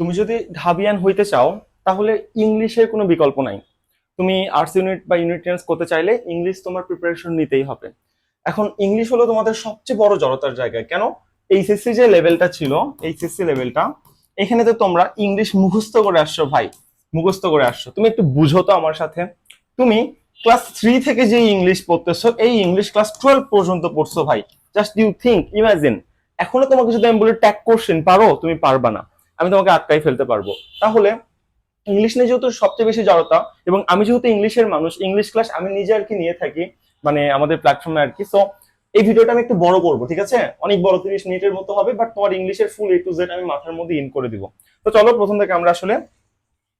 তুমি যদি ঢাবিয়ান হইতে চাও, তাহলে ইংলিশের কোনো বিকল্প নাই। তুমি আর্টস ইউনিট বা ইউনিট করতে চাইলে ইংলিশ তোমার প্রিপারেশন নিতেই হবে। এখন ইংলিশ হলো তোমাদের সবচেয়ে বড় জড়তার জায়গা। কেন? এইচএসসি যে লেভেলটা ছিল এইচএসসি লেভেলটা এখানে তো তোমরা ইংলিশ মুখস্থ করে আসছো ভাই, মুখস্থ করে আসছো। তুমি একটু বুঝো তো আমার সাথে। তুমি ক্লাস থ্রি থেকে যে ইংলিশ পড়তেছো, এই ইংলিশ ক্লাস টুয়েলভ পর্যন্ত পড়ছো ভাই। জাস্ট ইউ থিঙ্ক ইমাজিন এখনও তোমাকে যদি আমি বলি ট্যাগ কোশ্চেন পারো? তুমি পারবা না। আমি তোমাকে আটকাই ফেলতে পারব। তাহলে ইংলিশ নিয়ে যেহেতু সবচেয়ে বেশি জড়তা, এবং আমি যেহেতু ইংলিশের মানুষ, ইংলিশ ক্লাস আমি নিজে আর কি নিয়ে থাকি মানে আমাদের প্ল্যাটফর্মে আর কি। সো এই ভিডিওটা আমি একটু বড় করব, ঠিক আছে? অনেক বড় তিরিশ মিনিটের মতো হবে বাট তোমার ইংলিশের ফুল এ টু জেড আমি মাথার মধ্যে ইন করে দিব। তো চলো, প্রথম থেকে আমরা আসলে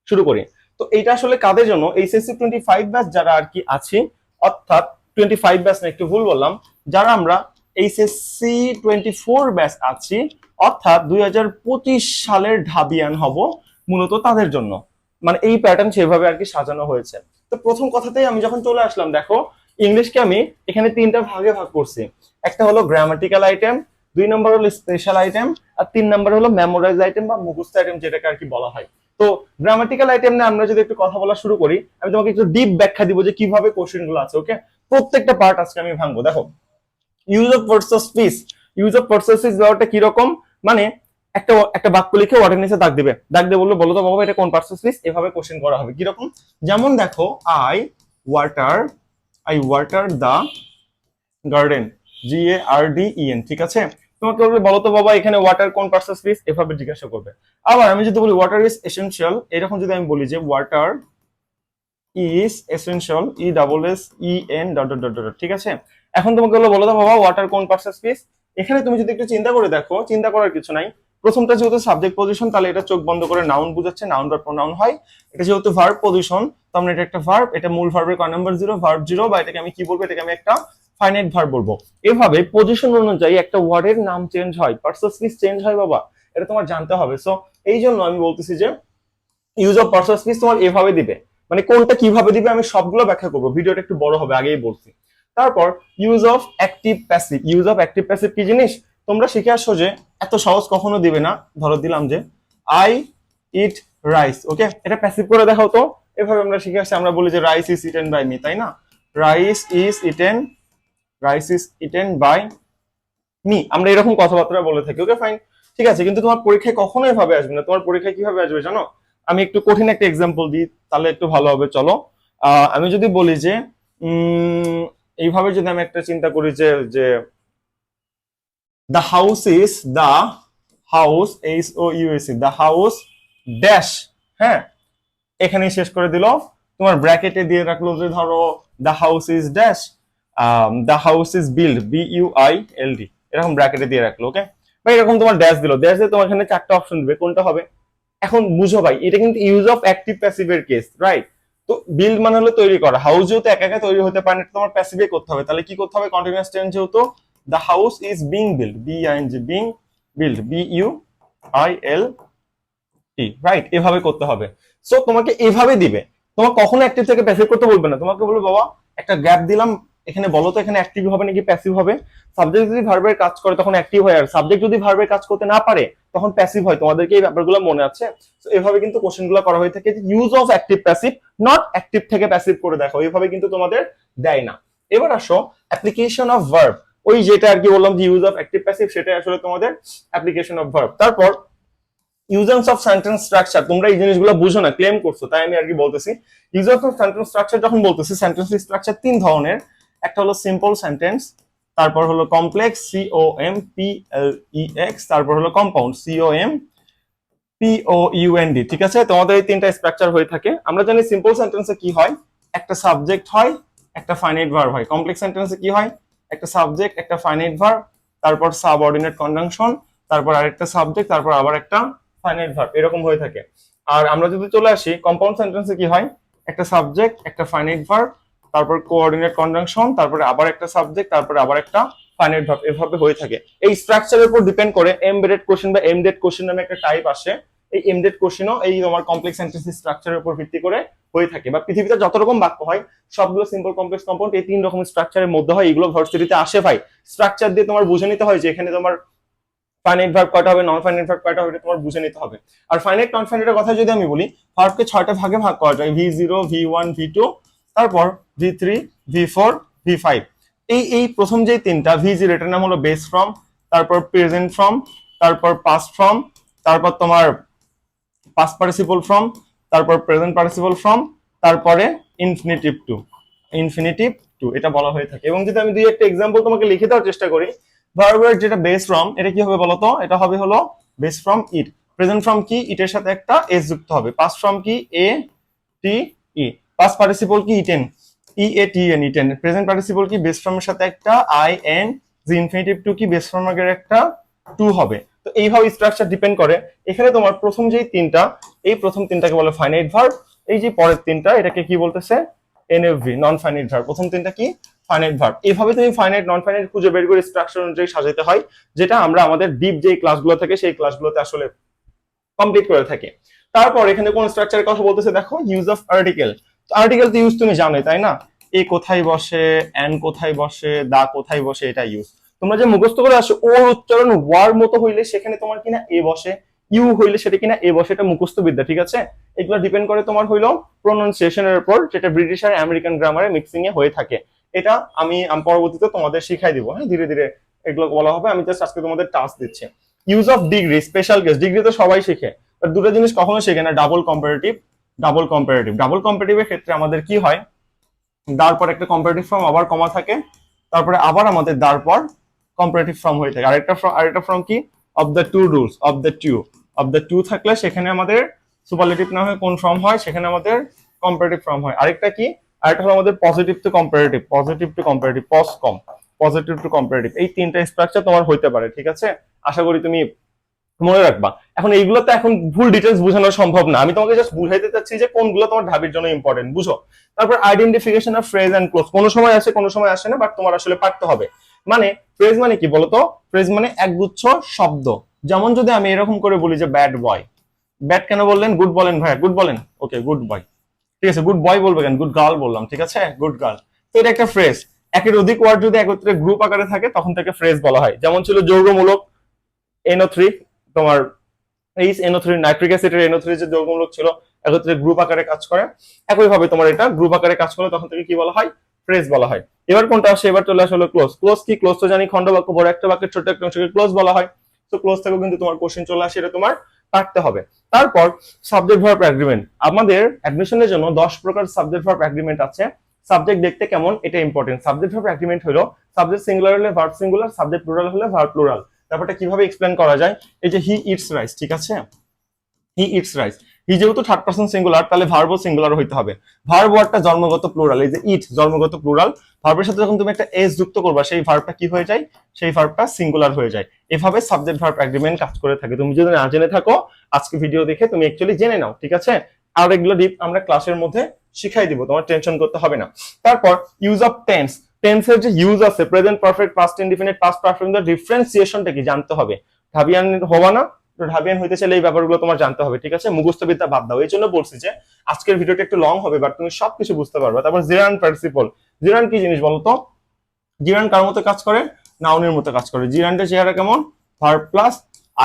শুরু করি। তো এইটা আসলে কাদের জন্য? এইচএসসি টোয়েন্টি ফাইভ ব্যাচ যারা আর কি আছি, অর্থাৎ টোয়েন্টি ফাইভ ব্যাচ না একটু ভুল বললাম, যারা আমরা এইচএসসি টোয়েন্টি ফোর ব্যাচ আছি অর্থাৎ দুই হাজার পঁচিশ সালের ঢাবিয়ান হব মূলত তাদের জন্য। মানে এই প্যাটার্ন সেভাবে আর কি সাজানো হয়েছে। তো প্রথম কথাতেই আমি যখন চলে আসলাম, দেখো, ইংলিশকে আমি এখানে তিনটা ভাগে ভাগ করছি। একটা হলো গ্রামাটিক্যাল আইটেম দুই নম্বর হলো স্পেশাল আইটেম আর তিন নম্বর হলো মেমোরাইজ আইটেম বা মুখস্থ আইটেম যেটাকে আর কি বলা হয়। তো গ্রামাটিক্যাল আইটেম নিয়ে আমরা যদি একটু কথা বলা শুরু করি, আমি তোমাকে একটু ডিপ ব্যাখ্যা দিব যে কীভাবে কোশ্চেনগুলো আছে ওকে প্রত্যেকটা পার্ট আজকে আমি ভাঙবো। দেখো use of versus speech use of versus speech ব্যাপারটা কীরকম? মানে একটা একটা বাক্য লিখে ওয়ার্ডের নিচে দাগ দিবে। দাগ দিয়ে বলল, বলো তো বাবা, এটা কোন পার্সেস স্পিচ এভাবে কোশ্চেন করা হবে। কীরকম? যেমন দেখো I water I water the garden G A R D E N ঠিক আছে? তোমাকে বলবে, বলো তো বাবা, এখানে ওয়াটার কোন পার্সেস স্পিচ এভাবে জিজ্ঞাসা করবে। আবার আমি যদি বলি ওয়াটার ইজ এসেনশিয়াল এরকম যদি আমি বলি যে water is essential E double S E N dot dot dot ঠিক আছে? এখন তোমাকে বলল, বলো তো বাবা ওয়াটার কোন পার্সেস স্পিচ এখানে তুমি যদি একটু চিন্তা করে দেখো, চিন্তা করার কিছু নাই। প্রথমটা যেহেতু সাবজেক্ট পজিশন তাহলে এটা চোখ বন্ধ করে নাউন বুঝাচ্ছে নাউন বা প্রোনাউন হয়। এটা যেহেতু ভার্ব পজিশন মানে এটা একটা ভার্ব এটা মূল ভার্বের কয় নাম্বার জিরো ভার্ব জিরো বা এটাকে আমি কি বলব? এটাকে আমি একটা ফাইনাইট ভার্ব বলব। এভাবে পজিশন অনুযায়ী একটা ওয়ার্ডের নাম চেঞ্জ হয় পার্সেস স্পিচ চেঞ্জ হয় বাবা, এটা তোমার জানতে হবে। সো এই জন্য আমি বলতেছি যে ইউজ অফ পার্সেস স্পিচ তোমার এভাবে দিবে। মানে কোনটা কীভাবে দিবে আমি সবগুলো ব্যাখ্যা করব। ভিডিওটা একটু বড় হবে, আগেই বলছি। তারপর use of active passive use of active passive কি জিনিস? তোমরা শিখে আসছো যে এত সহজ কখনো দিবে না। ধরো দিলাম যে আই ইট রাইস ওকে এটা প্যাসিভ করে দেখাও তো। এভাবে আমরা শিখে আসছি। আমরা বলি যে rice is eaten by me তাই না? Rice is eaten rice is eaten by me আমরা এরকম কথাবার্তা বলে থাকি ওকে ফাইন ঠিক আছে, কিন্তু তোমার পরীক্ষায় কখনো এভাবে আসবে না। তোমার পরীক্ষায় কীভাবে আসবে জানো? আমি একটু কঠিন একটা এক্সাম্পল দিই, তাহলে একটু ভালো হবে, চলো। আমি যদি বলি যে এইভাবে যদি আমি একটা চিন্তা করি যে যে the house is the house H O U S E the house dash হ্যাঁ? এখানেই শেষ করে দিল। তোমার ব্র্যাকেটে দিয়ে রাখল যে ধরো the house is dash the house is build B U I L D এরকম ব্র্যাকেটে দিয়ে রাখল ওকে বা এরকম তোমার ড্যাশ দিল। ড্যাশ দিয়ে তোমার এখানে চারটা অপশন দিবে, কোনটা হবে? এখন বুঝো ভাই, এটা কিন্তু ইউজ অফ অ্যাক্টিভ প্যাসিভের কেস রাইট তো বিল্ড মানে হলো তৈরি করা। হাউস যেহেতু একা একা তৈরি হতে পারে না তোমার প্যাসিভে করতে হবে। তাহলে কি করতে হবে? কন্টিনিউয়াস টেন্স যেহেতু the house is being build B I N G being build B U I L T right এভাবে করতে হবে। সো তোমাকে এভাবে দিবে। তোমার কখনো অ্যাক্টিভ থেকে প্যাসিভ করতে বলবে না। তোমাকে বলবে, বাবা, একটা গ্যাপ দিলাম, এখানে বলো তো, এখানে অ্যাক্টিভ হবে নাকি প্যাসিভ হবে? সাবজেক্ট যদি ভার্বের কাজ করে, তখন অ্যাক্টিভ হয় আর সাবজেক্ট যদি ভার্বের কাজ করতে না পারে তখন প্যাসিভ হয়। তোমাদেরকে এই ব্যাপারগুলো মনে আছে। তো এভাবে কিন্তু কোশ্চেনগুলো করা হয়ে থাকে use of active passive not active থেকে প্যাসিভ করে দেখো। এইভাবে কিন্তু তোমাদের দেয় না। এবার আসো অ্যাপ্লিকেশন অফ ভার্ব ওই যেটা আর কি বললাম যে ইউজ অফ অ্যাক্টিভ প্যাসিভ সেটাই আসলে তোমাদের অ্যাপ্লিকেশন অফ ভার্ব তারপর ইউজেন্স অফ সেন্টেন্স স্ট্রাকচার তোমরা এই জিনিসগুলো বুঝো না ক্লেম করছ, তাই আমি আর কি বলতেছি। ইউজেন্স অফ সেন্টেন্স স্ট্রাকচার যখন বলতেছি সেন্টেন্স স্ট্রাকচার তিন ধরনের। একটা হলো সিম্পল সেন্টেন্স তারপর হলো complex C O M P L E X তারপর হলো compound C O M P O U N D ঠিক আছে? তোমাদের এই তিনটা স্ট্রাকচার হয়ে থাকে। আমরা জানি সিম্পল সেন্টেন্সে কি হয়? একটা সাবজেক্ট হয়, একটা ফাইনাইট ভার্ব হয়। কমপ্লেক্স সেন্টেন্সে কি হয়? একটা সাবজেক্ট একটা ফাইনাইট ভার্ব তারপর সাবঅর্ডিনেট কনজাংশন তারপর আরেকটা সাবজেক্ট তারপর আবার একটা ফাইনাইট ভার্ব এরকম হয়ে থাকে। আর আমরা যদি চলে আসি কম্পাউন্ড সেন্টেন্সে কি হয়? একটা সাবজেক্ট একটা ফাইনাইট ভার্ব তারপর কোঅর্ডিনেট কনজাংশন তারপরে আবার একটা সাবজেক্ট তারপরে আবার একটা ফাইনাইট ভার্ব এভাবে হয়ে থাকে। এই স্ট্রাকচারের উপর ডিপেন্ড করে এমবেডেড কোশ্চেন বা এমডেড কোশ্চেন নামে একটা টাইপ আসে। এই এমডেড কোশ্চেনও এই তোমার কমপ্লেক্স সেন্টেন্স স্ট্রাকচারের উপর ভিত্তি করে হয়ে থাকে বা পৃথিবীতে যত রকম বাক্য হয়, সবগুলো সিম্পল কমপ্লেক্স কম্পাউন্ড এই তিন রকম স্ট্রাকচারের মধ্যে হয়, এগুলো ভার্সিটিতে আসে ভাই। স্ট্রাকচার দিয়ে তোমার বুঝে নিতে হয় যে এখানে তোমার ফাইনাইট ভার্ব কয়টা হবে নন ফাইনাইট ভার্ব কয়টা হবে, এটা তোমার বুঝে নিতে হবে। আর ফাইনাইট নন ফাইনাইটের কথা যদি আমি বলি ভার্বকে ছয়টা ভাগে ভাগ করা যায় V zero V one V two তারপর V three V four V five এই এই প্রথম যে তিনটা ভি জিরো এটার নাম হলো বেস ফ্রম তারপর প্রেজেন্ট ফ্রম তারপর পাস্ট ফ্রম তারপর তোমার পাস্ট পার্টিসিপল ফ্রম তারপর প্রেজেন্ট পার্টিসিপল ফ্রম তারপরে ইনফিনিটিভ টু ইনফিনিটিভ টু এটা বলা হয়ে থাকে। এবং যদি আমি দুই একটা এক্সাম্পল তোমাকে লিখে দেওয়ার চেষ্টা করি ভার্বের যেটা বেস ফ্রম এটা কি হবে বলতো? এটা হবে হলো base form eat present form কি? ইটের সাথে একটা এস যুক্ত হবে। পাস্ট ফ্রম কি? A T E past participle কি? Eaten E A T N eaten present participle কি? বেস ফর্মের সাথে একটা আই এন যে ইনফিনিটিভ টু কি? বেস ফ্রমের একটা টু হবে। তো এইভাবে স্ট্রাকচার ডিপেন্ড করে। এখানে তোমার প্রথম যেই তিনটা, এই প্রথম তিনটাকে বলে ফাইনাইট ভার্ব এই যে পরের তিনটা, এটাকে কি বলতেছে? এনএফভি নন ফাইনাইট ভার্ব প্রথম তিনটা কি? ফাইনাইট ভার্ব এইভাবে তুমি ফাইনাইট নন ফাইনাইট খুঁজে বের করে স্ট্রাকচার অনুযায়ী সাজাতে হয়, যেটা আমরা আমাদের ডিপ যে ক্লাসগুলো থাকে, সেই ক্লাসগুলোতে আসলে কমপ্লিট করে থাকি। তারপর এখানে কোন স্ট্রাকচারের কথা বলতেছে? দেখো ইউজ অফ আর্টিকেল আর্টিকেল তো ইউজ তুমি জানোই, তাই না? এ কোথায় বসে এন কোথায় বসে, দা কোথায় বসে এটা ইউজ তোমরা যে মুখস্থ করে আসো, ওর উচ্চারণ ওয়ার মতো হইলে সেখানে তোমার কিনা এ বসে, ইউ হইলে সেটা কিনা এ বসে, এটা মুখস্থ বিদ্যা ঠিক আছে? এগুলো ডিপেন্ড করে তোমার হইল প্রোনাউন্সিয়েশনের উপর, যেটা ব্রিটিশ আর আমেরিকান গ্রামারে মিক্সিং এ হয়ে থাকে। এটা আমি পরবর্তীতে তোমাদের শিখাই দিব হ্যাঁ? ধীরে ধীরে এগুলো বলা হবে, আমি জাস্ট আজকে তোমাদের টাস্ক দিচ্ছি। Use of degree special case degree তো সবাই শিখে দুটো জিনিস কখনো শেখে না double comparative double comparative double কম্পারেটিভের ক্ষেত্রে আমাদের কি হয়? দার পর একটা কম্পারেটিভ ফর্ম আবার কমা থাকে, তারপরে আবার আমাদের দার পর কম্পারেটিভ ফর্ম হয়ে থাকে। আরেকটা from- আরেকটা ফর্ম কি? Of the two rules of the two of the two থাকলে সেখানে আমাদের সুপারলেটিভ না হয়ে কোন ফর্ম হয়? সেখানে আমাদের কম্পারেটিভ ফর্ম হয়। আরেকটা কি? আরেকটা হলো আমাদের positive to comparative positive to comparative pos com positive to comparative এই তিনটা স্ট্রাকচার তোমার হইতে পারে, ঠিক আছে? আশা করি তুমি মনে রাখবা। এখন এইগুলো তো এখন ভুল ডিটেলস বোঝানো সম্ভব না। আমি তোমাকে জাস্ট বুঝাইতে চাচ্ছি যে কোনগুলো তোমার ঢাবির জন্য ইম্পর্টেন্ট বুঝো? তারপর identification of phrase and clause কোনো সময় আসে, কোনো সময় আসে না বাট তোমার আসলে পারতে হবে। মানে ফ্রেজ মানে কি বলতো? ফ্রেজ মানে একগুচ্ছ শব্দ। যেমন যদি আমি এরকম করে বলি যে ব্যাড বয় ব্যাড কেন বললেন? গুড বলেন ভাইয়া। গুড বলেন? ওকে গুড বয় ঠিক আছে গুড বয় বলবে কেন? গুড গার্ল বললাম, ঠিক আছে? গুড গার্ল তো এটা একটা ফ্রেজ একের অধিক ওয়ার্ড যদি একত্রে গ্রুপ আকারে থাকে, তখন তাকে ফ্রেজ বলা হয়। যেমন ছিল যৌগমূলক এনও থ্রি তোমার H N O three nitric অ্যাসিডের এনও থ্রি যে যৌগমূলক ছিল, একত্রে গ্রুপ আকারে কাজ করে। একইভাবে তোমার এটা গ্রুপ আকারে কাজ করে, তখন থেকে কি বলা হয়? ফ্রেজ বলা হয়। এবার কোনটা আসে? এবার চলে আসলে ক্লোজ ক্লোজ কি? ক্লোজ তো জানি খণ্ড বাক্য, বড় একটা বাক্যের ছোট একটা অংশকে ক্লোজ বলা হয়। তো ক্লোজ থেকেও কিন্তু তোমার কোশ্চেন চলে আসে, এটা তোমার পারতে হবে। তারপর সাবজেক্ট ভার্ব অ্যাগ্রিমেন্ট আমাদের অ্যাডমিশনের জন্য দশ প্রকার সাবজেক্ট ভার্ব অ্যাগ্রিমেন্ট আছে। সাবজেক্ট দেখতে কেমন? এটা ইম্পর্টেন্ট সাবজেক্ট ভার্ব অ্যাগ্রিমেন্ট হলো সাবজেক্ট সিঙ্গুলার হলে ভার্ব সিঙ্গুলার সাবজেক্ট প্লুরাল হলে ভার্ব প্লুরাল ব্যাপারটা কীভাবে এক্সপ্লেন করা যায়? এই যে হি ইটস রাইস ঠিক আছে? হি ইটস রাইস হি যেহেতু থার্ড পার্সন সিঙ্গুলার তাহলে ভার্বও সিঙ্গুলার হইতে হবে। ভার্ব ওয়ার্ডটা জন্মগত প্লুরাল এই যে ইট জন্মগত প্লুরাল ভার্বের সাথে যখন তুমি একটা এস যুক্ত করবা, সেই ভার্বটা কি হয়ে যায়? সেই ভার্বটা সিঙ্গুলার হয়ে যায়। এভাবে সাবজেক্ট ভার্ব এগ্রিমেন্ট কাজ করে থাকে। তুমি যদি না জেনে থাকো, আজকে ভিডিও দেখে তুমি অ্যাকচুয়ালি জেনে নাও, ঠিক আছে? আর এগুলো ডিপ আমরা ক্লাসের মধ্যে শিখাই দিব, তোমার টেনশন করতে হবে না। তারপর ইউজ অফ টেন্স টেন্সের যে ইউজ আছে present perfect past indefinite past perfect ডিফারেন্সিয়েশনটা কি জানতে হবে? ঢাবিয়ান হবা না, তো ঢাবিয়ান হইতে চাইলে এই ব্যাপারগুলো তোমার জানতে হবে, ঠিক আছে? মুখস্থ বিদ্যা বাদ দাও, এই জন্য বলছি যে, আজকের ভিডিওটা একটু লং হবে বাট তুমি সবকিছু বুঝতে পারবে। তারপর জিরান পার্টিসিপল জিরান কি জিনিস বলতো? জিরান কার মতো কাজ করে? নাউনের মতো কাজ করে। জিরানটা চেহারা কেমন? Verb plus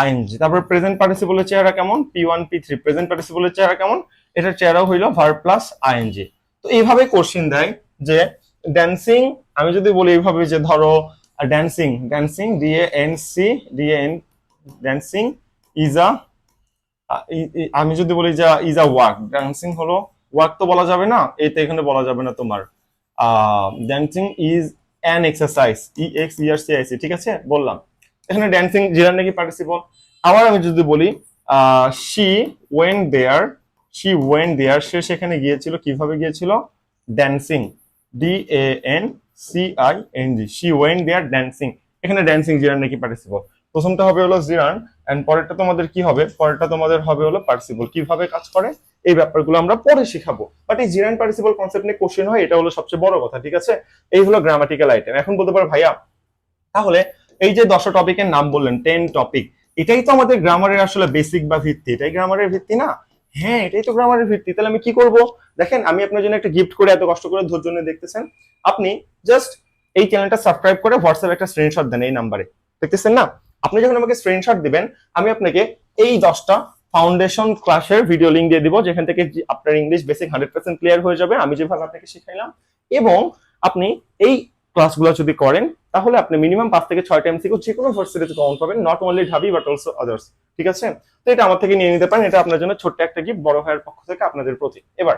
I N G তারপর প্রেজেন্ট পার্টিসিপলের চেহারা কেমন? P one P three present পার্টিসিপলের চেহারা কেমন? এটার চেহারাও হইল ভার্ব প্লাস আইএনজি তো এইভাবে কোশ্চিন দেয় যে ড্যান্সিং আমি যদি বলি এইভাবে যে ধরো dancing dancing D A N C D A N dancing is a আমি যদি বলি যে ইজ আ ওয়ার্ক ড্যান্সিং হলো ওয়ার্ক তো বলা যাবে না, এই তো এখানে বলা যাবে না তোমার। Dancing is an exercise E X R C I C ঠিক আছে? বললাম। এখানে ড্যান্সিং জিরান নাকি পার্টিসিপল আবার আমি যদি বলি she went there she went there সে সেখানে গিয়েছিল, কীভাবে গিয়েছিল? Dancing D A N C I N G she went there dancing এখানে ড্যান্সিং জিরান নাকি পার্টিসিপল প্রথমটা হবে হলো জিরান এন্ড পরেরটা তোমাদের কি হবে? পরেরটা তোমাদের হবে হলো পার্টিসিপল কীভাবে কাজ করে? এই ব্যাপারগুলো আমরা পরে শিখাবো। বাট এই জিরান পার্টিসিপল কনসেপ্ট নিয়ে কোশ্চেন হয়, এটা হলো সবচেয়ে বড় কথা, ঠিক আছে? এই হলো গ্রামাটিক্যাল আইটেম এখন বলতে পারো, ভাইয়া, তাহলে এই যে দশটা টপিকের নাম বললেন টেন টপিক এটাই তো আমাদের গ্রামারের আসলে বেসিক বা ভিত্তি। এটাই গ্রামারের ভিত্তি না? হ্যাঁ এটাই তো গ্রামারের ভিত্তি। তাহলে আমি কি করব? দেখেন, আমি আপনার জন্য একটা গিফট করে এত কষ্ট করে ধৈর্য নিয়ে দেখতেছেন। আপনি জাস্ট এই চ্যানেলটা সাবস্ক্রাইব করে হোয়াটসঅ্যাপে একটা স্ক্রিনশট দেন এই নাম্বারে দেখতেছেন না? আপনি যখন আমাকে স্ক্রিনশট দিবেন, আমি আপনাকে এই দশটা ফাউন্ডেশন ক্লাসের ভিডিও লিঙ্ক দিয়ে দিব, যেখান থেকে আপনার English basic hundred percent clear হয়ে যাবে। আমি যেভাবে আপনাকে শিখাইলাম এবং আপনি এই ক্লাসগুলো যদি করেন, তাহলে আপনি মিনিমাম পাঁচ থেকে ছয়টা এমসিকিউ যে কোনো ভার্সিটিতে কমন পাবেন not only Dhabi but also others ঠিক আছে? তো এটা আমার থেকে নিয়ে নিতে পারেন, এটা আপনার জন্য ছোট্ট একটা গিফট বড় ভাইয়ের পক্ষ থেকে আপনাদের প্রতি। এবার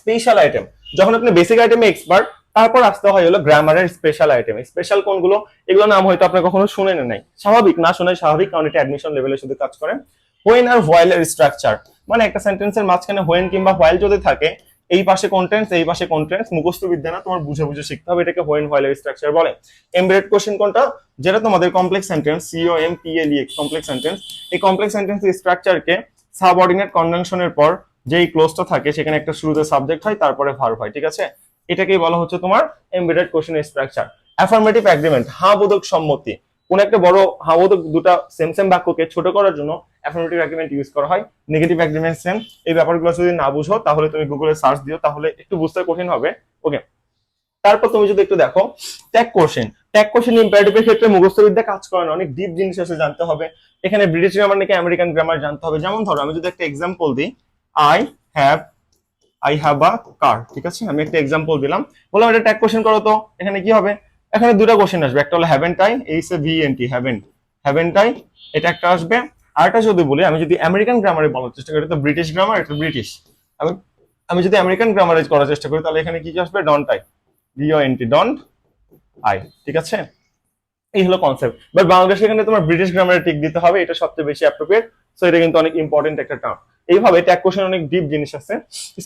স্পেশাল আইটেম যখন আপনি বেসিক আইটেমে এক্সপার্ট তারপর আসতে হয় হলো গ্রামারের স্পেশাল আইটেম স্পেশাল কোনগুলো? এগুলো নাম হয়তো আপনি কখনো শুনেন নাই। স্বাভাবিক, না শুনে স্বাভাবিক, কারণ এটা অ্যাডমিশন লেভেলে শুধু কাজ করে। হোয়েন আর হোয়াইলের স্ট্রাকচার মানে একটা সেন্টেন্সের মাঝখানে হোয়েন কিংবা হোয়াইল যদি থাকে এই পাশে কন্টেন্টস এই পাশে কন্টেন্টস মুখস্থ বিদ্যা না তোমার বুঝে বুঝে শিখতে হবে, এটাকে হোয়েন হোয়াইলের স্ট্রাকচার বলে। এমবেডেড কোশ্চেন কোনটা? যেটা তোমাদের complex sentence C O M P L X complex sentence এই কমপ্লেক্স সেন্টেন্স স্ট্রাকচারকে সাবঅর্ডিনেট কনজাংশনের পর যেই ক্লোজটা থাকে, সেখানে একটা শুরুতে সাবজেক্ট হয়, তারপরে ভার্ব হয়, ঠিক আছে? এটাকেই বলা হচ্ছে তোমার এমবেডেড কোশ্চেনের স্ট্রাকচার অ্যাফার্মেটিভ এগ্রিমেন্ট হা বোধক সম্মতি। কোন একটা বড় হা বোধক দুটা সেম সেম বাক্যকে ছোট করার জন্য অ্যাফার্মেটিভ অ্যাগ্রিমেন্ট ইউজ করা হয়। নেগেটিভ অ্যাগ্রিমেন্ট সেম এই ব্যাপারগুলো যদি না বুঝো, তাহলে তুমি গুগলে সার্চ দিও, তাহলে একটু বুঝতে কঠিন হবে। ওকে তারপর তুমি যদি একটু দেখো ট্যাগ কোশ্চেন ট্যাগ কোশ্চেন ইম্পারেটিভের ক্ষেত্রে মুখস্থবিদ্যা কাজ করে না। অনেক ডিপ জিনিস আছে জানতে হবে। এখানে ব্রিটিশ গ্রামার নাকি আমেরিকান গ্রামার জানতে হবে। যেমন ধরো, আমি যদি একটা এক্সাম্পল দিই I have I have a car ঠিক আছে? আমি একটা এক্সাম্পল দিলাম। বললাম, এটা ট্যাগ কোশ্চেন করো তো। এখানে কি হবে? এখানে দুটো কোশ্চেন আসবে। একটা হলো haven't I H A V N T haven't haven't I এটা একটা আসবে। আরেকটা যদি বলি, আমি যদি আমেরিকান গ্রামারে বলার চেষ্টা করি তো ব্রিটিশ গ্রামার এটা ব্রিটিশ আমি আমি যদি আমেরিকান গ্রামারে করার চেষ্টা করি, তাহলে এখানে কি কি আসবে? Don't I D O N T don't I ঠিক আছে? এই হলো কনসেপ্ট বাট বাংলাদেশে এখানে তোমার ব্রিটিশ গ্রামারে টিক দিতে হবে, এটা সবচেয়ে বেশি অ্যাপ্রোপ্রিয়েট সো এটা কিন্তু অনেক ইম্পর্টেন্ট একটা টার্ম এইভাবে ট্যাগ কোশ্চেন অনেক ডিপ জিনিস আছে।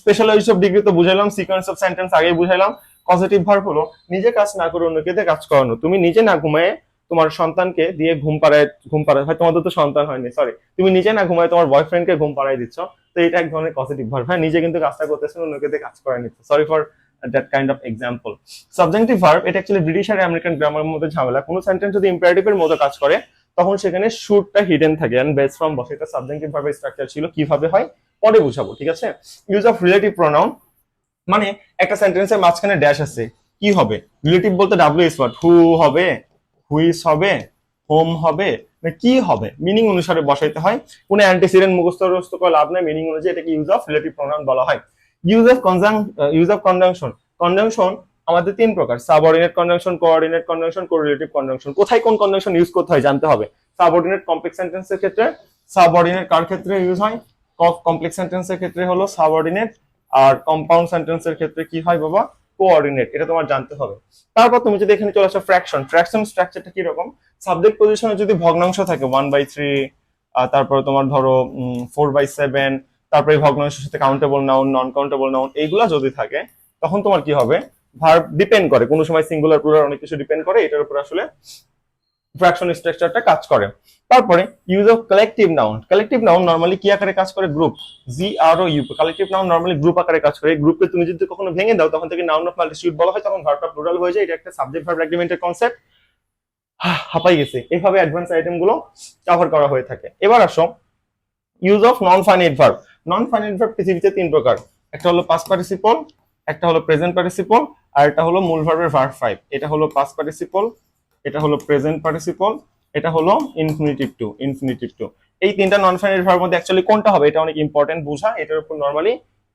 স্পেশাল অফ ডিগ্রি তো বুঝাইলাম সিকোয়েন্স অফ সেন্টেন্স আগেই বুঝাইলাম। পজিটিভ ভার্ব হলো নিজে কাজ না করে অন্যকে দিয়ে কাজ করানো। তুমি নিজে না ঘুমায় তোমার সন্তানকে দিয়ে ঘুম পাড়ায় ঘুম পাড়ায় হয়, তোমাদের তো সন্তান হয়নি সরি তুমি নিজে না ঘুমায় তোমার বয়ফ্রেন্ডকে ঘুম পাড়ায় দিচ্ছ। তো এটা এক ধরনের পজিটিভ ভার্ব হ্যাঁ নিজে কিন্তু কাজটা করতেছে অন্যকে দিয়ে কাজ করায় নিচ্ছে। Sorry for that kind of example subjective verb এটা অ্যাকচুয়ালি ব্রিটিশ আর আমেরিকান গ্রামারের মধ্যে ঝামেলা। কোনো সেন্টেন্স যদি ইম্পারেটিভের মতো কাজ করে, তখন সেখানে শুটটা হিডেন থাকে। এন্ড বেস ফ্রম বসে, এটা সাবজেক্টিভ ভার্বের স্ট্রাকচার ছিল। কীভাবে হয়? পরে বুঝাবো, ঠিক আছে? ইউজ অফ রিলেটিভ প্রোনাউন মানে একটা সেন্টেন্সের মাঝখানে ড্যাশ আছে। কি হবে? রিলেটিভ বলতে ডাব্লিউ এস ওয়ার্ড হু হবে? হুইস হবে? হোম হবে? না কি হবে? মিনিং অনুসারে বসাইতে হয়। কোন অ্যান্টিসিডেন্ট মুখস্থ করে লাভ নাই। মিনিং অনুযায়ী এটাকে ইউজ অফ রিলেটিভ প্রোনাউন বলা হয়। Use of conj use of conjunction conjunction আমাদের তিন প্রকার। Subordinate conjunction coordinate conjunction correlative conjunction কোথায় কোন কনজাংশন ইউজ করতে হয় জানতে হবে। সাবঅর্ডিনেট কমপ্লেক্স সেন্টেন্সের ক্ষেত্রে। সাবঅর্ডিনেট কার ক্ষেত্রে ইউজ হয়? কমপ্লেক্স সেন্টেন্সের ক্ষেত্রে হলো সাবঅর্ডিনেট আর কম্পাউন্ড সেন্টেন্সের ক্ষেত্রে কি হয় বাবা? কোঅর্ডিনেট এটা তোমার জানতে হবে। তারপর তুমি যদি এখানে চলে আসো ফ্র্যাকশন ফ্র্যাকশন স্ট্রাকচারটা কি রকম সাবজেক্ট পজিশনে যদি ভগ্নাংশ থাকে ওয়ান বাই থ্রি তারপরে তোমার ধরো ফোর বাই সেভেন তারপরে ভগ্নাংশের সাথে countable noun non countable noun এইগুলা যদি থাকে, তখন তোমার কি হবে? ভার্ব ডিপেন্ড করে। কোনো সময় সিঙ্গুলার প্লুরাল অনেক কিছু ডিপেন্ড করে, এটার উপর আসলে ফ্র্যাকশন স্ট্রাকচারটা কাজ করে। তারপরে use of collective noun collective noun normally কি আকারে কাজ করে? Group G R O U collective noun normally group আকারে কাজ করে। গ্রুপকে তুমি যদি কখনো ভেঙে দাও, তখন থেকে নাউন অফ মাল্টিটিউড বলা হয়। তখন ভার্বটা প্লুরাল হয়ে যায়। এটা একটা সাবজেক্ট ভার্ব এগ্রিমেন্টের কনসেপ্ট হাঁপাই গেছে। এইভাবে অ্যাডভান্স আইটেমগুলো কভার করা হয়ে থাকে। এবার আসো। Use of non finite verb non finite verb পৃথিবীতে তিন প্রকার। একটা হলো পাস্ট পার্টিসিপল একটা হলো প্রেজেন্ট পার্টিসিপল আর এটা হলো মূল ভার্বের ভার্ব ফাইভ এটা হলো পাস্ট পার্টিসিপল এটা হলো প্রেজেন্ট পার্টিসিপল এটা হলো ইনফিনিটিভ টু ইনফিনিটিভ টু এই তিনটা নন ফাইনাইট ভার্বের মধ্যে অ্যাকচুয়ালি কোনটা হবে? এটা অনেক ইম্পর্টেন্ট বোঝা। এটার উপর নর্মালি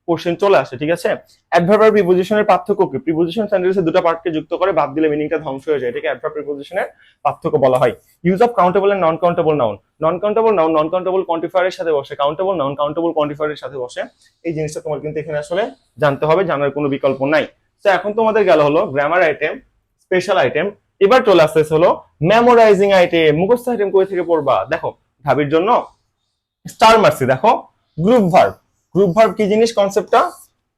কোশ্চেন চলে আসে, ঠিক আছে? অ্যাডভার্ব আর প্রিপোজিশনের পার্থক্য কি? প্রিপোজিশন সেন্টেন্সে দুটো পার্টকে যুক্ত করে বাদ দিলে মিনিংটা ধ্বংস হয়ে যায়। এটাকে অ্যাডভার্ব প্রিপোজিশনের পার্থক্য বলা হয়। Use of countable and non countable noun non countable noun non countable কোয়ান্টিফায়ারের সাথে বসে। কাউন্টেবল নাউন কাউন্টেবল কোয়ান্টিফায়ারের সাথে বসে। এই জিনিসটা তোমার কিন্তু এখানে আসলে জানতে হবে, জানার কোনো বিকল্প নাই। তো এখন তোমাদের গেল হলো গ্রামার আইটেম স্পেশাল আইটেম এবার চলে আসতেছে হলো মেমোরাইজিং আইটেম মুখস্থ আইটেম কই থেকে পড়বা? দেখো, ঢাবির জন্য স্টার মার্সি দেখো গ্রুপ ভার্ব গ্রুপ ভার্ব কি জিনিস? কনসেপ্টটা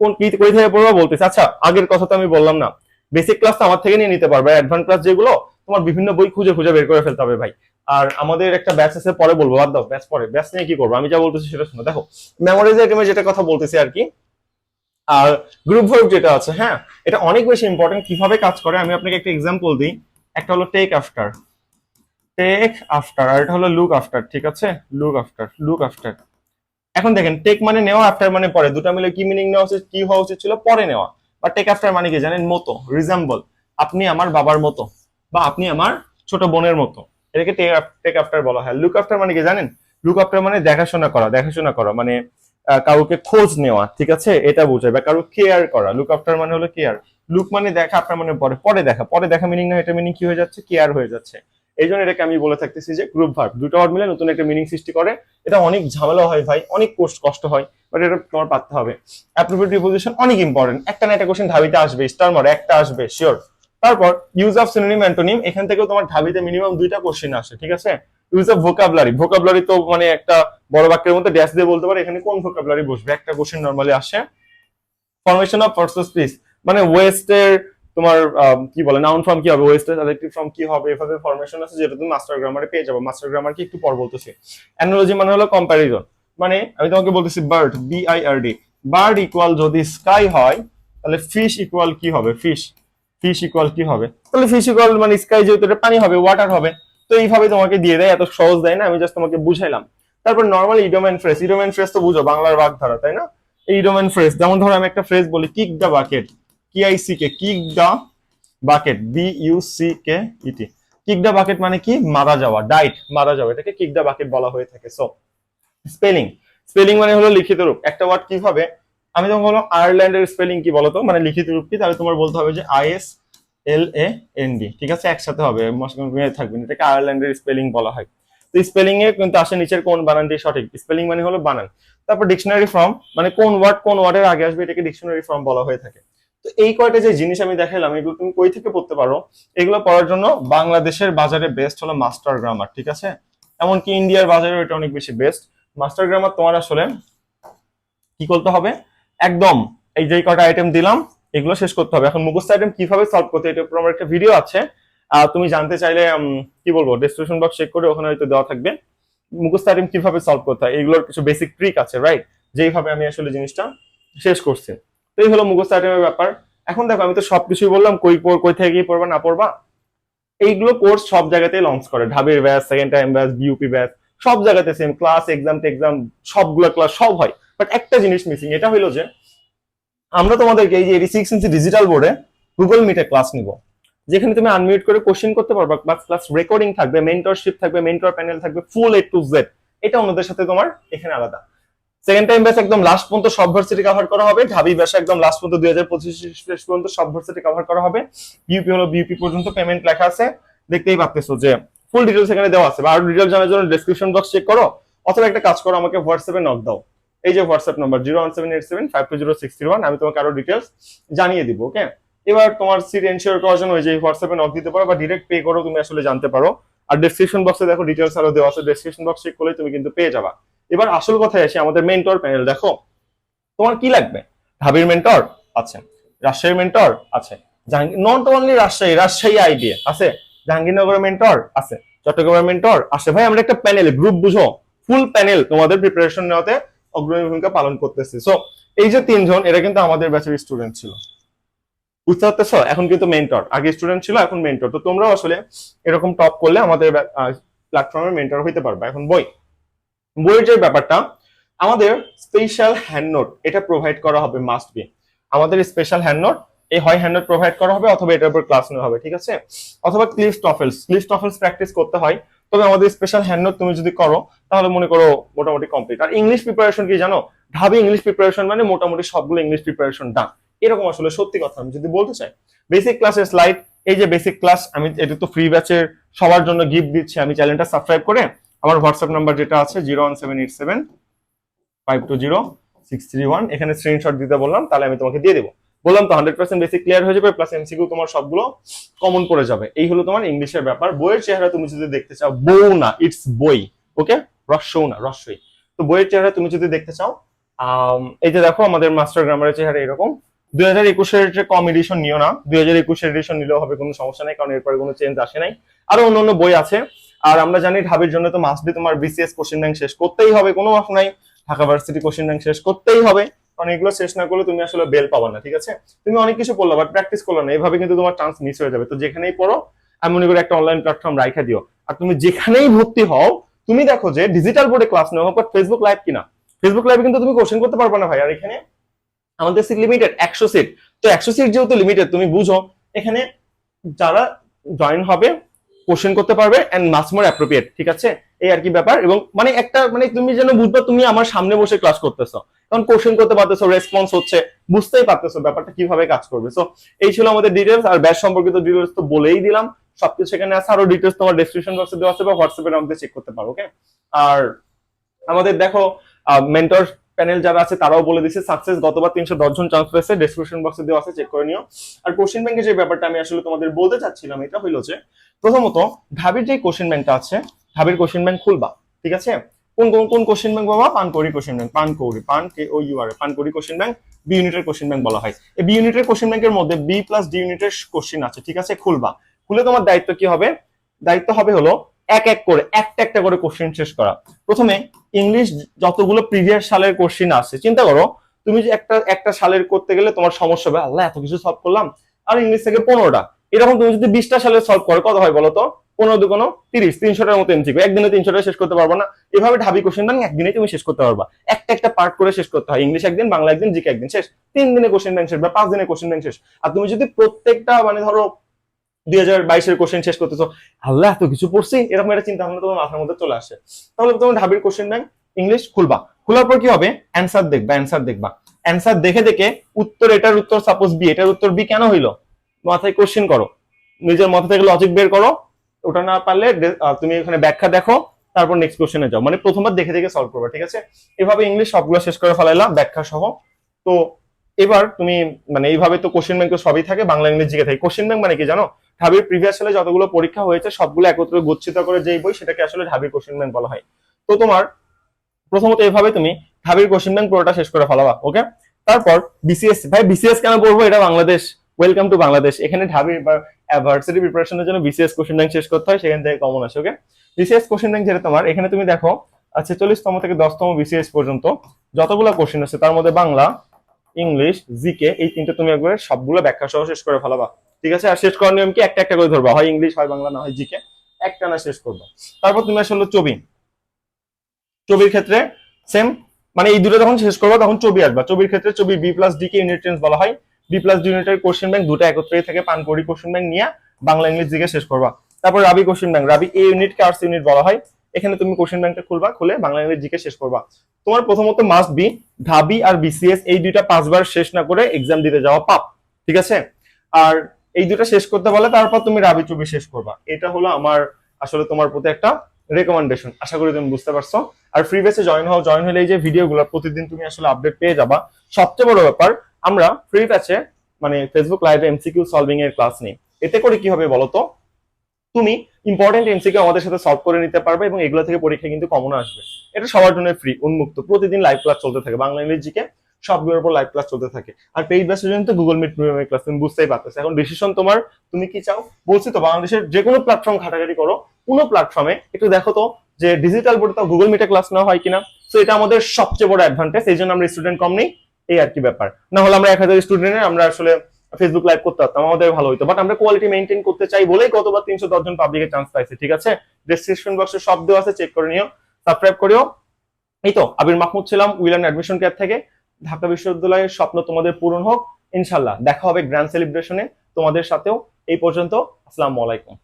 কোন কি কই থেকে পড়বা বলতেছে। আচ্ছা আগের কথা তো আমি বললাম না। বেসিক ক্লাস তো আমার থেকে নিয়ে নিতে পারবে। অ্যাডভান্স ক্লাস যেগুলো, তোমার বিভিন্ন বই খুঁজে খুঁজে বের করে ফেলতে হবে ভাই। আর আমাদের একটা ব্যাচ আছে, পরে বলব, বাদ দাও ব্যাচ পরে। ব্যাচ নিয়ে কি করব? আমি যা বলতেছি সেটা শোনো। দেখো মেমোরাইজ আইটেমে যেটা কথা বলতেছি আর কি আর গ্রুপ ভার্ব যেটা আছে হ্যাঁ এটা অনেক বেশি ইম্পর্টেন্ট কীভাবে কাজ করে, আমি আপনাকে একটা এক্সাম্পল দিই। একটা হলো টেক আফটার টেক আফটার আর এটা হলো লুক আফটার ঠিক আছে? লুক আফটার লুক আফটার এখন দেখেন টেক মানে নেওয়া আফটার মানে পরে, দুটা মিলে কি মিনিং নেওয়া উচিত, কি হওয়া উচিত ছিল? পরে নেওয়া। বা টেক আফটার মানে কি জানেন? মতো রিজাম্বল আপনি আমার বাবার মতো, বা আপনি আমার ছোট বোনের মতো। এটাকে টেক আফটার বলা হয়। লুক আফটার মানে কি জানেন? লুক আফটার মানে দেখাশোনা করা দেখাশোনা করা মানে কাউকে খোঁজ নেওয়া, ঠিক আছে? এটা বোঝায় বা কারও কেয়ার করা। লুক আফটার মানে হলো কেয়ার লুক মানে দেখা, আপনার মানে পরে পরে দেখা। পরে দেখা মিনিং না, এটা মিনিং কি হয়ে যাচ্ছে? কেয়ার হয়ে যাচ্ছে। এই জন্য এটাকে আমি বলে থাকতেছি যে গ্রুপ ভার্ব দুটো ওয়ার্ড মিলে নতুন একটা মিনিং সৃষ্টি করে। এটা অনেক ঝামেলা হয় ভাই, অনেক কষ্ট- কষ্ট হয় বাট এটা তোমার পারতে হবে। অ্যাপ্রোপ্রিয়েট প্রিপোজিশন অনেক ইম্পর্টেন্ট একটা না একটা কোশ্চেন ঢাবিতে আসবে স্টার মার একটা আসবে শিওর তারপর ইউজ অফ সিনোনিম অ্যান্টোনিম এখান থেকেও তোমার ঢাবিতে মিনিমাম দুইটা কোশ্চেন আসে, ঠিক আছে? ইউজ অফ ভোকাবলারি ভোকাবলারি তো মানে একটা বড় বাক্যের মধ্যে ড্যাশ দিয়ে বলতে পারে, এখানে কোন ভোকাবলারি বসবে? একটা কোশ্চেন নর্মালি আসে। ফরমেশন অফ পার্সন স্পিচ মানে ওয়েস্টের তোমার কি বলে নাউন ফর্ম কি হবে? ওয়েস্টের অ্যাডজেক্টিভ ফর্ম কি হবে? এভাবে ফরমেশন আছে যেটা তুমি মাস্টার গ্রামারে পেয়ে যাবে। মাস্টার গ্রামার কি একটু পর বলতেছি। অ্যানোলজি মানে হলো কম্প্যারিজন মানে আমি তোমাকে বলতেছি bird B I R D bird equal যদি স্কাই হয়, তাহলে ফিশ ইকুয়াল কি হবে? ফিশ ফিশ ইকুয়াল কি হবে? তাহলে ফিশ ইকুয়াল মানে স্কাই যেহেতু এটা পানি হবে ওয়াটার হবে, তো এইভাবে তোমাকে দিয়ে দেয়, এত সহজ দেয় না, আমি জাস্ট তোমাকে বুঝাইলাম। তারপর normal idiom phrase idiom phrase তো বুঝো, বাংলার বাগ ধরা, তাই না? এই ইডোমেন ফ্রেস যেমন ধরো আমি একটা ফ্রেজ বলি কিক দ্য বাকেট কি I C K kick the bucket B U C K E T kick the bucket মানে কি? মারা যাওয়া ডাইট মারা যাওয়া, এটাকে কিক দ্য বাকেট বলা হয়ে থাকে সো স্পেলিং স্পেলিং মানে হলো লিখিত রূপ, একটা ওয়ার্ড কীভাবে আমি যখন বললাম আয়ারল্যান্ডের স্পেলিং কি বলতো? মানে লিখিত রূপ কি? তাহলে তোমার বলতে হবে যে I S L A N D, ঠিক আছে? একসাথে হবে থাকবে। এটাকে আয়ারল্যান্ডের স্পেলিং বলা হয়। তো স্পেলিং এ কিন্তু আসে নিচের কোন বানানটি সঠিক? স্পেলিং মানে হলো বানান। তারপর ডিকশনারি ফর্ম মানে কোন ওয়ার্ড কোন ওয়ার্ডের আগে আসবে, এটাকে ডিকশনারি ফর্ম বলা হয়ে থাকে। তো এই কয়টা যে জিনিস আমি দেখালাম এগুলো তুমি কই থেকে পড়তে পারো? এগুলো পড়ার জন্য বাংলাদেশের বাজারে বেস্ট হলো মাস্টার গ্রামার ঠিক আছে? এমনকি ইন্ডিয়ার বাজারে এটা অনেক বেশি বেস্ট মাস্টার গ্রামার তোমার আসলে কি করতে হবে? একদম এই যে কটা আইটেম দিলাম, এগুলো শেষ করতে হবে। এখন মুখস্থ আইটেম কীভাবে সলভ করতে এটার উপর আমার একটা ভিডিও আছে। তুমি জানতে চাইলে কি বলব ডিসক্রিপশন বক্স চেক করে ওখানে হয়তো দেওয়া থাকবে। মুখস্থ আইটেম কীভাবে সলভ করতে হয়, এগুলোর কিছু বেসিক ট্রিক আছে রাইট যেইভাবে আমি আসলে জিনিসটা শেষ করছি। তো এই হলো মুখস্থ আইটেমের ব্যাপার। এখন দেখো, আমি তো সবকিছুই বললাম, কই পড়, কই থেকে কি পড়বা, না পড়বা। এইগুলো কোর্স সব জায়গাতেই লঞ্চ করে। ঢাবির batch second time batch BUP batch সব জায়গাতে সেম ক্লাস এক্সাম টেক্সাম সবগুলো ক্লাস সব হয়। বাট একটা জিনিস মিসিং এটা হইল যে, আমরা তোমাদেরকে এই যে সিক্স ইঞ্চি ডিজিটাল বোর্ডে গুগল মিটে ক্লাস নিব। যেখানে তুমি আনমিউট করে কোশ্চেন করতে পারবা প্লাস প্লাস রেকর্ডিং থাকবে মেন্টরশিপ থাকবে মেন্টর প্যানেল থাকবে ফুল এ টু জেড এটা অন্যদের সাথে তোমার এখানে আলাদা। সেকেন্ড টাইম ব্যাচ একদম লাস্ট পর্যন্ত সব ভার্সিটি কভার করা হবে। ঢাবি ব্যাচ একদম লাস্ট পর্যন্ত দুই হাজার পঁচিশ পর্যন্ত সব ভার্সিটি কভার করা হবে। বিউপি হলো বিউপি পর্যন্ত পেমেন্ট লেখা আছে। দেখতেই পাচ্তেছো যে ফুল ডিটেলস এখানে দেওয়া আছে। বা আরও ডিটেলস জানার জন্য ডেসক্রিপশন বক্স চেক করো। অথবা একটা কাজ করো, আমাকে হোয়াটসঅ্যাপে নক দাও। এই যে WhatsApp number zero one seven eight seven five two zero six three one আমি তোমাকে আরও ডিটেলস জানিয়ে দিব ওকে এবার তোমার সিট এনশিওর করার জন্য ওই যে হোয়াটসঅ্যাপে নক দিতে পারো বা ডিরেক্ট পে করো, তুমি আসলে জানতে পারো। আর ডেসক্রিপশন বক্সে দেখো ডিটেলস আরও দেওয়া আছে ডেসক্রিপশন বক্স চেক করলে তুমি কিন্তু পেয়ে যাবা। এবার আসল কথায় আসি, আমাদের মেন্টর প্যানেল দেখো। তোমার কি লাগবে? ঢাবির মেন্টর আছে, রাজশাহীর মেন্টর আছে not only Rajshahi Rajshahi idea আছে জাহাঙ্গীরনগরের মেন্টর আছে, চট্টগ্রামের মেন্টর আছে। ভাই, আমরা একটা প্যানেল গ্রুপ বুঝো। ফুল প্যানেল তোমাদের প্রিপারেশন নেওয়াতে অগ্রণী ভূমিকা পালন করতেছে। সো এই যে তিনজন, এরা কিন্তু আমাদের ব্যাচের স্টুডেন্ট ছিল। বুঝতে পারতেছ? এখন কিন্তু মেন্টর আগে স্টুডেন্ট ছিল, এখন মেন্টর তো তোমরাও আসলে এরকম টপ করলে আমাদের প্ল্যাটফর্মের মেন্টর হইতে পারবে। এখন বই। বইয়ের যে ব্যাপারটা, আমাদের স্পেশাল হ্যান্ড নোট এটা প্রোভাইড করা হবে মাস্ট বি আমাদের স্পেশাল হ্যান্ড নোট এই হয় হ্যান্ড নোট প্রোভাইড করা হবে অথবা এটার উপর ক্লাস নেওয়া হবে, ঠিক আছে? অথবা Cliff TOEFLs Cliff TOEFLs practice করতে হয়। তবে আমাদের স্পেশাল হ্যান্ড নোট তুমি যদি করো, তাহলে মনে করো মোটামুটি কমপ্লিট আর ইংলিশ প্রিপারেশন কি জানো? ঢাবি ইংলিশ প্রিপারেশন মানে মোটামুটি সবগুলো ইংলিশ প্রিপারেশন ডান এরকম আসলে সত্যি কথা আমি যদি বলতে চাই। বেসিক ক্লাসের স্লাইড এই যে বেসিক ক্লাস আমি এটা তো ফ্রি ব্যাচের সবার জন্য গিফট দিচ্ছি। আমি চ্যানেলটা সাবস্ক্রাইব করে আমার হোয়াটসঅ্যাপ নাম্বার যেটা আছে zero one seven eight seven five two zero six three one এখানে স্ক্রিনশট দিতে বললাম, তাহলে আমি তোমাকে দিয়ে দেবো। বললাম তো হান্ড্রেড পার্সেন্ট বেসিক ক্লিয়ার হয়ে যাবে প্লাস এমসিকিউ তোমার সবগুলো কমন পড়ে যাবে। এই হলো তোমার ইংলিশের ব্যাপার। বইয়ের চেহারা তুমি যদি দেখতে চাও বউ না ইটস বই ওকে রস্যও না রস্যই তো বইয়ের চেহারা তুমি যদি দেখতে চাও এই যে দেখো আমাদের মাস্টার গ্রামারের চেহারা এরকম। দুই হাজার একুশের যে কম এডিশন নিও না, দুই হাজার একুশের এডিশন নিলেও হবে, কোনো সমস্যা নেই, কারণ এরপরে কোনো চেঞ্জ আসে নাই। আরও অন্য অন্য বই আছে। আর আমরা জানি ঢাবির জন্য তো মাস্ট বি তোমার বিসিএস কোশ্চেন ব্যাংক শেষ করতেই হবে, কোনো অফ নাই। ঢাকা ভার্সিটি কোশ্চেন ব্যাংক শেষ করতেই হবে। কারণ এগুলো শেষ না করলে তুমি আসলে বেল পাবা না, ঠিক আছে? তুমি অনেক কিছু পড়ল বাট প্র্যাকটিস করল না। এভাবে কিন্তু তোমার চান্স মিস হয়ে যাবে। তো যেখানেই পড়ো, আমি মনে করি একটা অনলাইন প্ল্যাটফর্ম রাইখা দিও। আর তুমি যেখানেই ভর্তি হও, তুমি দেখো যে ডিজিটাল বোর্ডে ক্লাস নেওয়া হোক ফেসবুক লাইভ কিনা। ফেসবুক লাইভে কিন্তু তুমি কোশ্চেন করতে পারবে না ভাই। আর এখানে আমাদের সিট লিমিটেড একশো সিট তো একশো সিট যেহেতু লিমিটেড তুমি বুঝো, এখানে যারা জয়েন হবে কোশ্চেন করতে পারবে অ্যান্ড মাস মোর অ্যাপ্রোপ্রিয়েট ঠিক আছে? এই আর কি ব্যাপার। এবং মানে একটা মানে তুমি যেন বুঝবা, তুমি আমার সামনে বসে ক্লাস করতেছো। কারণ কোশ্চেন করতে পারতেছো রেসপন্স হচ্ছে, বুঝতেই পারতেছো ব্যাপারটা কীভাবে কাজ করবে। সো এই ছিল আমাদের ডিটেলস আর ব্যাচ সম্পর্কিত ডিটেলস তো বলেই দিলাম। সবকিছু সেখানে আছে, আরও ডিটেলস তোমার ডেসক্রিপশন বক্সে দেওয়া আছে বা হোয়াটসঅ্যাপে আমাদের চেক করতে পারো ওকে আর আমাদের দেখো মেন্টর প্যানেল যারা আছে, তারাও বলে দিচ্ছে সাকসেস গতবার তিনশো দশ জন চান্স পেয়েছে ডেসক্রিপশন বক্সে দেওয়া আছে চেক করে নিও। আর কোশ্চেন ব্যাংকের যে ব্যাপারটা আমি আসলে তোমাদের বলতে চাচ্ছিলাম, এটা হইল যে, প্রথমত, ঢাবির যে কোশ্চেন ব্যাংকটা আছে ঢাবির কোশ্চেন ব্যাংক খুলবা, ঠিক আছে? কোন কোন কোন কোশ্চেন ব্যাংক বাবা? পানকৌড়ি কোশ্চেন ব্যাংক পানকৌড়ি, পান K O U R Pankouri question bank B ইউনিটের কোশ্চেন ব্যাংক বলা হয়। এই বি ইউনিটের কোশ্চেন ব্যাংকের মধ্যে বি প্লাস ডি ইউনিটের কোশ্চেন আছে, ঠিক আছে? খুলবা। খুলে তোমার দায়িত্ব কি হবে? দায়িত্ব হবে হলো এক এক করে, একটা একটা করে কোশ্চেন শেষ করা। প্রথমে ইংলিশ যতগুলো প্রিভিয়াস সালের কোশ্চেন আছে, চিন্তা করো, তুমি যে একটা একটা সালের করতে গেলে তোমার সমস্যা হবে, আল্লাহ, এত কিছু সলভ করলাম। আর ইংলিশ থেকে পনেরোটা। এরকম তুমি যদি বিশটা সালের সলভ করো, কত হয় বলো তো? পনেরো দুগুণ তিরিশ, তিনশোটার মতো এমসিকিউ একদিনে তিনশোটা শেষ করতে পারব না। এভাবে ঢাবি কোশ্চেন ব্যাংক একদিনে তুমি শেষ করতে পারবা। একটা একটা পার্ট করে শেষ করতে হয়। ইংলিশ একদিন, বাংলা একদিন জিকে একদিন, শেষ। তিন দিনে কোশ্চেন ব্যাংক শেষ বা পাঁচ দিনে কোশ্চেন ব্যাংক শেষ। আর তুমি যদি প্রত্যেকটা মানে ধরো, দুই হাজার বাইশের কোশ্চেন শেষ করতেছো, আল্লাহ, এত কিছু পড়ছি? এরকম একটা চিন্তা ভাবনা তোমার মাথার মধ্যে চলে আসে। তাহলে তোমার ঢাবির কোশ্চেন ব্যাংক ইংলিশ খুলবা। খোলার পর কি হবে? অ্যান্সার দেখবা অ্যান্সার দেখবা। অ্যান্সার দেখে দেখে উত্তর এটার উত্তর সাপোজ বি এটার উত্তর বি কেন হইল? মাথায় কোশ্চেন করো। নিজের মাথা থেকে লজিক বের করো। ওটা না পারলে তুমি এখানে ব্যাখ্যা দেখো, তারপর নেক্সট কোশ্চেনে যাও। মানে প্রথমবার দেখে দেখে সলভ করবে, ঠিক আছে? এভাবে ইংলিশ সবগুলো শেষ করে ফেলাইলাম, ব্যাখ্যা সহ। তো এবার তুমি মানে এইভাবে তো কোশ্চেন ব্যাংক সবই থাকে, বাংলা ইংলিশ জিকে থাকে। কোশ্চেন ব্যাংক মানে কি জানো? ঢাবির প্রিভিয়াস সালে যতগুলো পরীক্ষা হয়েছে, সবগুলো একত্রে গচ্ছিত করে যেই বই, সেটাকে আসলে ঢাবির কোশ্চেন ব্যাংক বলা হয়। তো তোমার প্রথমত এইভাবে তুমি ঢাবির কোশ্চেন ব্যাংক পুরোটা শেষ করে ফেলাবা ওকে তারপর বিসিএস ভাই বিসিএস কেন পড়ব? এটা বাংলাদেশ। ওয়েলকাম টু বাংলাদেশ এখানে ঢাবি ভার্সিটি প্রিপারেশনের জন্য বিসিএস কোশ্চেন ব্যাংক শেষ করতে হয়, সেখান থেকে কমন আসে ওকে বিসিএস কোশ্চেন ব্যাংক যেটা তোমার, এখানে তুমি দেখো আচ্ছা চল্লিশতম থেকে দশতম বিসিএস পর্যন্ত যতগুলো কোশ্চেন আছে, তার মধ্যে বাংলা, ইংলিশ জিকে এই তিনটে তুমি একবারে সবগুলো ব্যাখ্যা সহ শেষ করে ফেলাবা। ঠিক আছে? আর শেষ করার নিয়ম কি? একটা একটা করে ধরবা। হয় ইংলিশ, হয় বাংলা, না হয় জিকে একটা না শেষ করবা। তারপর তুমি আসলে ছবি। ছবির ক্ষেত্রে সেম মানে এই দুটো যখন শেষ করবা, তখন ছবি আসবা। ছবির ক্ষেত্রে ছবি বি প্লাস ডি কে ইউনিট টেন্স বলা হয়। বি প্লাস ইউনিটের কোশ্চেন ব্যাংক দুটো একত্রেই থাকে পানকড়ি কোশ্চেন ব্যাংক নিয়ে বাংলা ইংলিশ জিকে শেষ করবা। তারপর Rabi question bank Rabi A unit K arts unit বলা হয়। এখানে তুমি কোশ্চেন ব্যাংকটা খুলবা, খুলে বাংলা ইংলিশ জিকে শেষ করবা। তোমার প্রথমত মাস্ট বি ঢাবি আর বিসিএস এই দুইটা পাঁচবার শেষ না করে এক্সাম দিতে যাওয়া পাপ, ঠিক আছে? আর এই দুটো শেষ করতে বলে তারপর তুমি রাবি চবি শেষ করবা। এটা হলো আমার, আসলে তোমার প্রতি একটা রেকমেন্ডেশন আশা করি তুমি বুঝতে পারছ। আর ফ্রি বেসে জয়েন হও জয়েন হলে এই যে ভিডিওগুলো প্রতিদিন তুমি আসলে আপডেট পেয়ে যাবা। সবচেয়ে বড় ব্যাপার আমরা ফ্রি ব্যাচে মানে ফেসবুক লাইভে এমসিকিউ সলভিং এর ক্লাস নেই। এতে করে কি হবে বলতো? তুমি ইম্পর্টেন্ট এমসিকিউ আমাদের সাথে সলভ করে নিতে পারবে এবং এগুলো থেকে পরীক্ষা কিন্তু কমন আসবে। এটা সবার জন্য ফ্রি উন্মুক্ত। প্রতিদিন লাইভ ক্লাস চলতে থাকে। বাংলা ইংরেজি জিকে সবগুলোর উপর লাইভ ক্লাস চলতে থাকে। আর পেইড ব্যাচের জন্য তো গুগল মিট প্রিমিয়াম ক্লাস তুমি বুঝতেই পারতেছো। এখন ডিসিশন তোমার, তুমি কি চাও? বলছি তো, বাংলাদেশের যে কোনো প্ল্যাটফর্ম ঘাটাঘাটি করো। কোনো প্ল্যাটফর্মে একটু দেখো তো যে ডিজিটাল বোর্ডে তো গুগল মিটে ক্লাস নেওয়া হয় কিনা। তো এটা আমাদের সবচেয়ে বড় অ্যাডভান্টেজ এই জন্য আমরা স্টুডেন্ট কম নেই। এই আর কি ব্যাপার। না হলে আমরা এক হাজার স্টুডেন্টের আমরা আসলে ফেসবুক লাইভ করতে পারতাম, আমাদের ভালো হইতো। বাট আমরা কোয়ালিটি মেনটেন করতে চাই বলেই গতবার তিনশো দশ জন পাবলিকের চান্স পাইছে, ঠিক আছে? ডেসক্রিপশন বক্সে সব দেওয়া আছে চেক করে নিও সাবস্ক্রাইব করিও। এই তো, আবির মাহমুদ ছিলাম, উইলান অ্যাডমিশন কেয়ার থেকে। ঢাকা বিশ্ববিদ্যালয়ের স্বপ্ন তোমাদের পূরণ হোক, ইনশাল্লাহ। দেখা হবে গ্র্যান্ড সেলিব্রেশনে তোমাদের সাথেও। এই পর্যন্ত, আসসালামু আলাইকুম।